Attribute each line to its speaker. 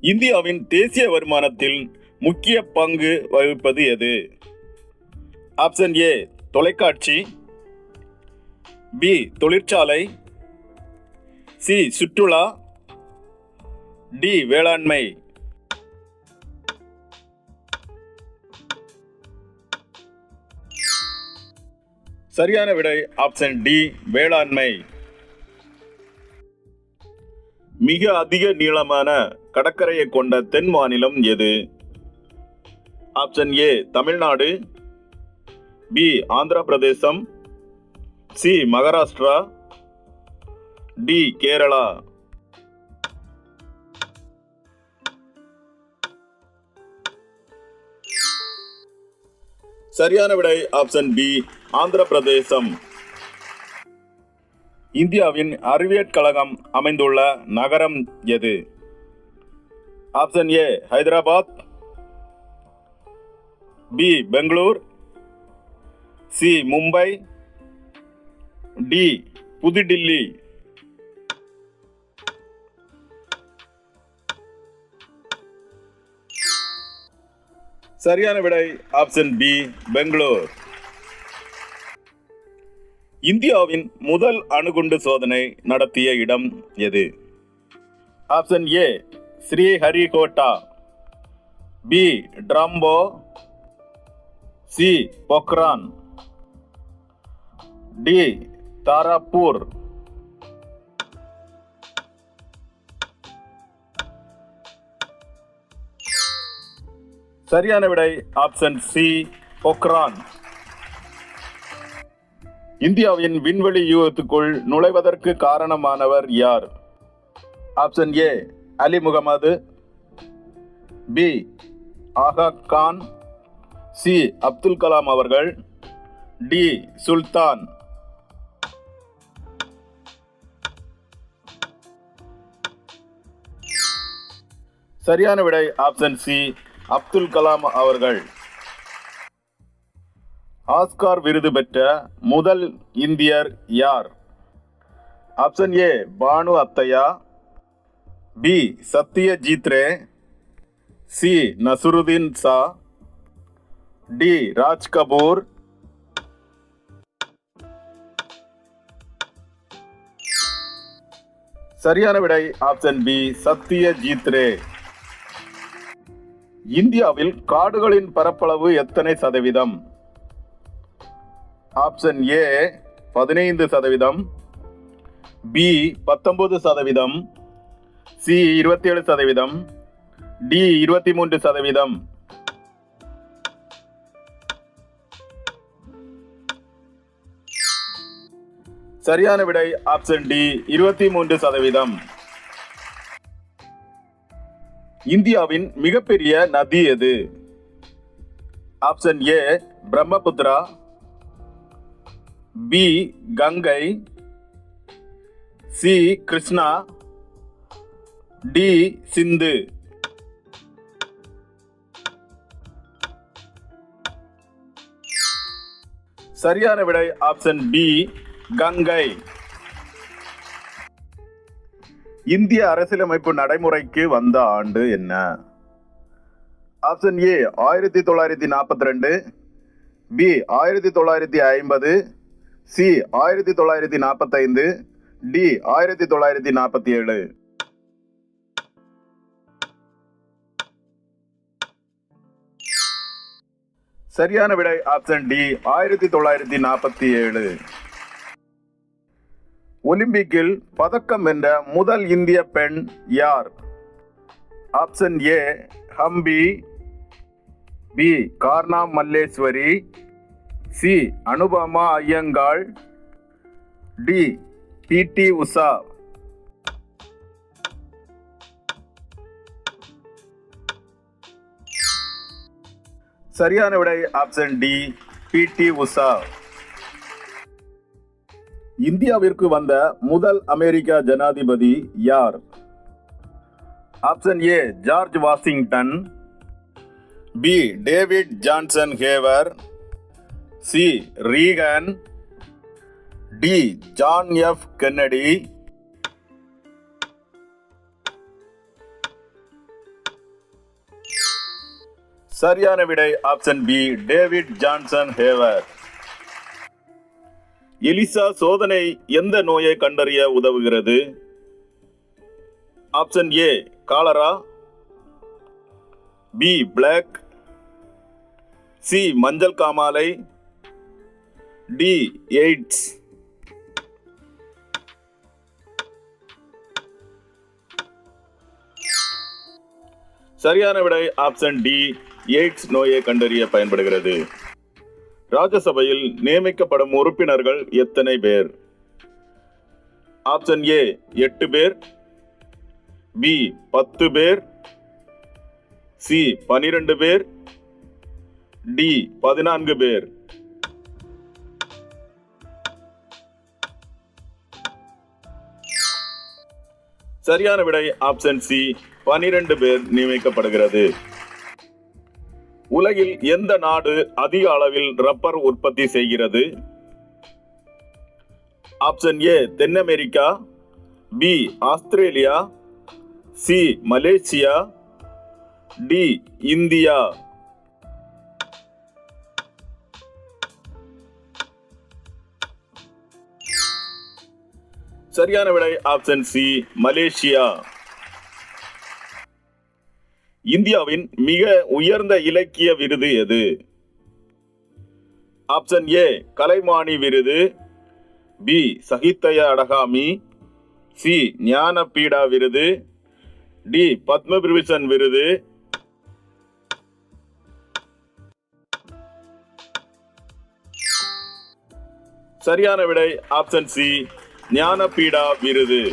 Speaker 1: இந்தியாவின் தேசிய வருமானத்தில் முக்கிய பங்கு வகிப்பது எது? ஆப்ஷன் ஏ தொலைக்காட்சி. பி தொழிற்சாலை. சி சுற்றுலா. டி வேளாண்மை. சரியான விடை ஆப்ஷன் டி வேளாண்மை. மிக அதிக நீளமான கடற்கரையை கொண்ட தென் மாநிலம் எது? Option A Tamil Nadu. B Andhra Pradesh C Maharashtra. D Kerala. சரியான விடை ஆப்ஷன் பி ஆந்திர பிரதேசம் இந்தியாவின் அறிவியற் கழகம் அமைந்துள்ள நகரம் எது? Option A Hyderabad B Bangalore C Mumbai D New Delhi சரியான விடை ஆப்ஷன் பி பெங்களூர் இந்தியாவின் முதல் அணுகுண்டு சோதனை நடத்திய இடம் எது? Option A Sriharikota. B Trombay C Pokhran D Tarapur சரியான விடை ஆப்ஷன் சி பொக்ரான் இந்தியாவின் விண்வெளி யூகத்துக்குள் நுழைவதற்கு காரணமானவர் யார்? Option A Ali Mohammad B. Agha Khan C. Abdul Kalam அவர்கள் டி. சுல்தான். சரியான விடை ஆப்ஷன் சி அப்துல் கலாம் அவர்கள். ஆஸ்கார் விருது பெற்ற முதல் இந்தியர் யார்? Option A Bhanu Athaiya. B Satyajit Ray C Naseeruddin Shah D Raj Kapoor சரியான விடை ஆப்ஷன் பி சத்யஜித் ரே இந்தியாவில் காடுகளின் பரப்பளவு எத்தனை சதவீதம்? ஆப்ஷன் ஏ பதினைந்து சதவீதம். பி பத்தொன்பது சதவீதம். சி இருபத்தி ஏழு சதவீதம் டி இருபத்தி மூன்று சதவீதம். சரியான விடை ஆப்ஷன் டி இருபத்தி மூன்று சதவீதம். இந்தியாவின் மிகப்பெரிய நதி எது? Option A Brahmaputra. B Ganga. C Krishna. D Sindhu. சரியான விடை ஆப்ஷன் பி கங்கை. இந்திய அரசியலமைப்பு நடைமுறைக்கு வந்த ஆண்டு என்ன? ஆப்ஷன் ஏ ஆயிரத்தி தொள்ளாயிரத்தி நாற்பத்தி ரெண்டு பி ஆயிரத்தி தொள்ளாயிரத்தி ஐம்பது. சி ஆயிரத்தி தொள்ளாயிரத்தி நாற்பத்தைந்து. டி ஆயிரத்தி தொள்ளாயிரத்தி நாற்பத்தி ஏழு. சரியான விடை ஆப்ஷன் டி ஆயிரத்தி தொள்ளாயிரத்தி நாற்பத்தி ஏழு. ஒலிம்பிக்கில் பதக்கம் வென்ற முதல் இந்திய பெண் யார்? Option A Humpy B Karnam Malleswari. C Anupama ஐயங்காள். D P T Usha. சரியான விடை option D P T Usha. இந்தியாவிற்கு வந்த முதல் அமெரிக்க ஜனாதிபதி யார்? Option A George Washington B David Johnson have her C Reagan D John F Kennedy சரியான விடை option B David Johnson have her ELISA சோதனை எந்த நோயை கண்டறிய உதவுகிறது? Option A cholera. B black C மஞ்சள் காமாலை. டி எய்ட்ஸ் சரியான விடை ஆப்ஷன் டி எய்ட்ஸ் நோயை கண்டறிய பயன்படுகிறது. ராஜ்யசபையில் நியமிக்கப்படும் உறுப்பினர்கள் எத்தனை பேர்? ஆப்ஷன் ஏ எட்டு பேர். பி பத்து பேர். சி பனிரெண்டு பேர். டி பதினான்கு பேர். சரியான விடை ஆப்ஷன் சி பனிரெண்டு பேர் நியமிக்கப்படுகிறது. உலகில் எந்த நாடு அதிக அளவில் ரப்பர் உற்பத்தி செய்கிறது? Option A then America B Australia. C Malaysia. D India. சரியான விடை ஆப்ஷன் சி மலேசியா. இந்தியாவின் மிக உயர்ந்த இலக்கிய விருது எது? ஆப்ஷன் ஏ கலைமானி விருது. பி சகித்தய அடகாமி. சி ஞானபீடா விருது. டி பத்மபிபூஷன் விருது. சரியான விடை ஆப்ஷன் சி ஞானபீடா விருது.